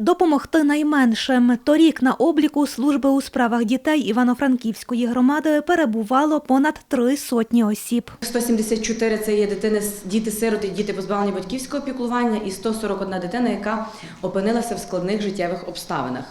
Допомогти найменшим. Торік на обліку служби у справах дітей Івано-Франківської громади перебувало понад три сотні осіб. 174 – це є дитини, діти-сироти, діти позбавлені батьківського піклування і 141 дитина, яка опинилася в складних життєвих обставинах.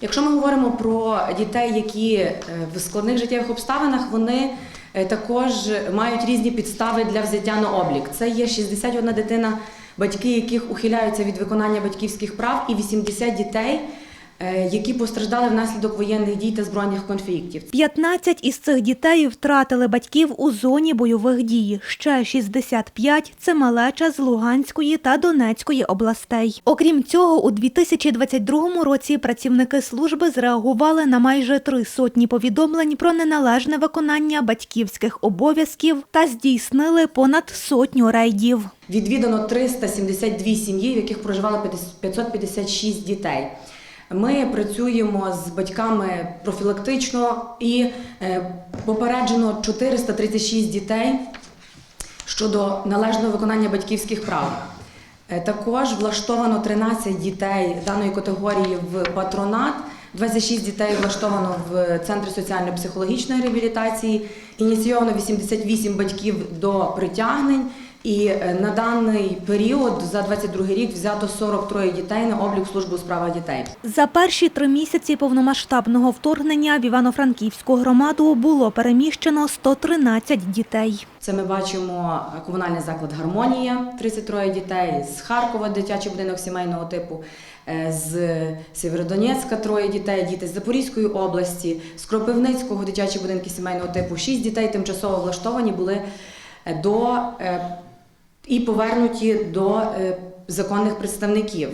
Якщо ми говоримо про дітей, які е, в складних життєвих обставинах, вони також мають різні підстави для взяття на облік. Це є 61 дитина, батьки яких ухиляються від виконання батьківських прав, і 80 дітей, е, які постраждали внаслідок воєнних дій та збройних конфліктів. 15 із цих дітей втратили батьків у зоні бойових дій. Ще 65 – це малеча з Луганської та Донецької областей. Окрім цього, у 2022 році працівники служби зреагували на майже три сотні повідомлень про неналежне виконання батьківських обов'язків та здійснили понад сотню рейдів. Відвідано 372 сім'ї, в яких проживало 556 дітей. Ми працюємо з батьками профілактично і е, попереджено 436 дітей щодо належного виконання батьківських прав. Е, Також влаштовано 13 дітей даної категорії в патронат. 26 дітей влаштовано в центрі соціально-психологічної реабілітації. Ініційовано 88 батьків до притягнень. І е, на даний період за 22 рік взято 43 дітей на облік служби у справах дітей. За перші три місяці повномасштабного вторгнення в Івано-Франківську громаду було переміщено 113 дітей. Це ми бачимо е, комунальний заклад Гармонія 33 дітей, з Харкова дитячий будинок сімейного типу, е, з Сєвєродонецька троє дітей, діти з Запорізької області, з Кропивницького дитячі будинки сімейного типу. Шість дітей тимчасово влаштовані були до і повернуті до е, законних представників.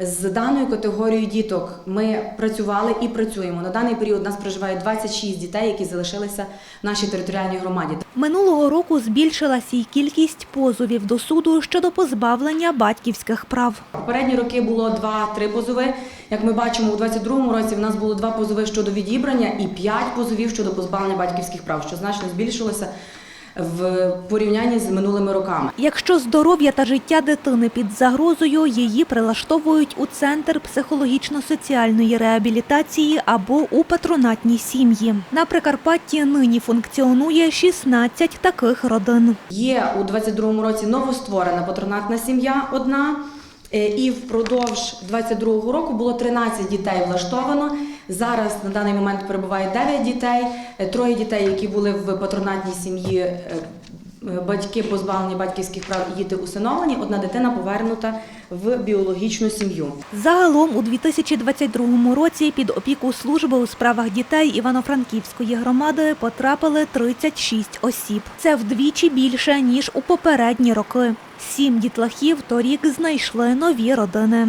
З даною категорією діток ми працювали і працюємо. На даний період у нас проживає 26 дітей, які залишилися в нашій територіальній громаді. Минулого року збільшилася й кількість позовів до суду щодо позбавлення батьківських прав. Попередні роки було 2-3 позови. Як ми бачимо, у 22-му році в нас було два позови щодо відібрання і 5 позовів щодо позбавлення батьківських прав, що значно збільшилося в порівнянні з минулими роками. Якщо здоров'я та життя дитини під загрозою, її прилаштовують у центр психологічно-соціальної реабілітації або у патронатній сім'ї. На Прикарпатті нині функціонує 16 таких родин. Є у 22-му році новостворена патронатна сім'я одна. е, І впродовж 22-го року було 13 дітей влаштовано. Зараз на даний момент перебуває 9 дітей, Е, троє дітей, які були в патронатній сім'ї. е, е, Батьки позбавлені батьківських прав діти усиновлені. Одна дитина повернута в біологічну сім'ю. Загалом у 2022 році під опіку служби у справах дітей Івано-Франківської громади потрапили 36 осіб. Це вдвічі більше ніж у попередні роки. Сім дітлахів торік знайшли нові родини.